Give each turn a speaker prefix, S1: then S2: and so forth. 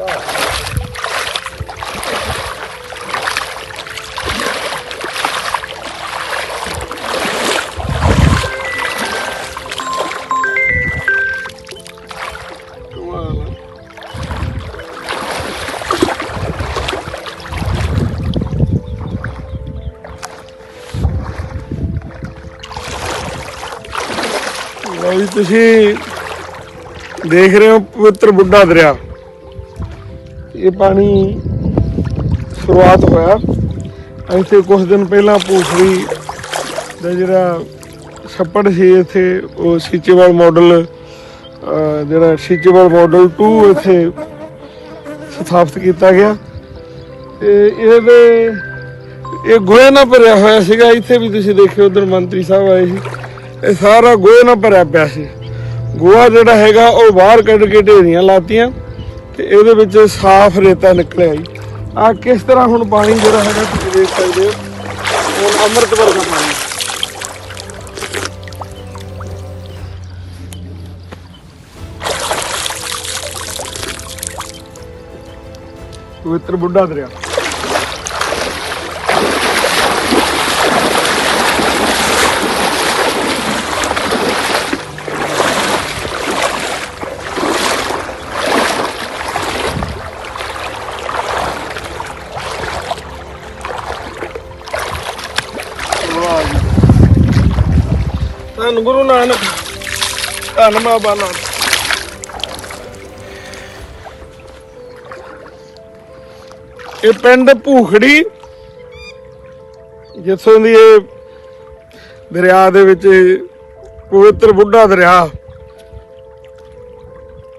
S1: ਲਓ ਜੀ ਤੁਸੀਂ ਦੇਖ ਰਹੇ ਹੋ ਪਵਿੱਤਰ ਬੁੱਢਾ ਦਰਿਆ। ਇਹ ਪਾਣੀ ਸ਼ੁਰੂਆਤ ਹੋਇਆ। ਇੱਥੇ ਕੁਝ ਦਿਨ ਪਹਿਲਾਂ ਭੂਸਰੀ ਦਾ ਜਿਹੜਾ ਛੱਪੜ ਸੀ ਇੱਥੇ, ਉਹ ਸੀਚੇਵਾਲ ਮਾਡਲ ਜਿਹੜਾ ਸੀਚੇਵਾਲ ਮਾਡਲ 2 ਇੱਥੇ ਸਥਾਪਿਤ ਕੀਤਾ ਗਿਆ। ਤੇ ਇਹਦੇ ਇਹ ਗੋਹੇ ਨਾਲ ਭਰਿਆ ਹੋਇਆ ਸੀਗਾ। ਇੱਥੇ ਵੀ ਤੁਸੀਂ ਦੇਖਿਓ, ਉਧਰ ਮੰਤਰੀ ਸਾਹਿਬ ਆਏ ਸੀ। ਇਹ ਸਾਰਾ ਗੋਹੇ ਨਾਲ ਭਰਿਆ ਪਿਆ ਸੀ। ਗੋਹਾ ਜਿਹੜਾ ਹੈਗਾ, ਉਹ ਬਾਹਰ ਕੱਢ ਕੇ ਢੇਰੀਆਂ ਲਾਤੀਆਂ। ਤੇ ਇਹਦੇ ਵਿੱਚ ਸਾਫ਼ ਰੇਤਾ ਨਿਕਲਿਆ ਜੀ। ਆ ਕਿਸ ਤਰ੍ਹਾਂ ਹੁਣ ਪਾਣੀ ਜਿਹੜਾ ਹੈਗਾ ਤੁਸੀਂ ਦੇਖ ਸਕਦੇ ਹੋ? ਹੁਣ ਅੰਮ੍ਰਿਤ ਵਰਗਾ ਪਾਣੀ। ਪਵਿੱਤਰ ਬੁੱਢਾ ਦਰਿਆ ਵਾਹ ਜੀ ਧੰਨ ਗੁਰੂ ਨਾਨਕ। ਧੰਨ ਬਾਬਾ ਨਾਨਕ ਇਹ ਪਿੰਡ ਭੂਖੜੀ, ਜਿੱਥੋਂ ਦੀ ਇਹ ਦਰਿਆ ਦੇ ਵਿੱਚ ਪਵਿੱਤਰ ਬੁੱਢਾ ਦਰਿਆ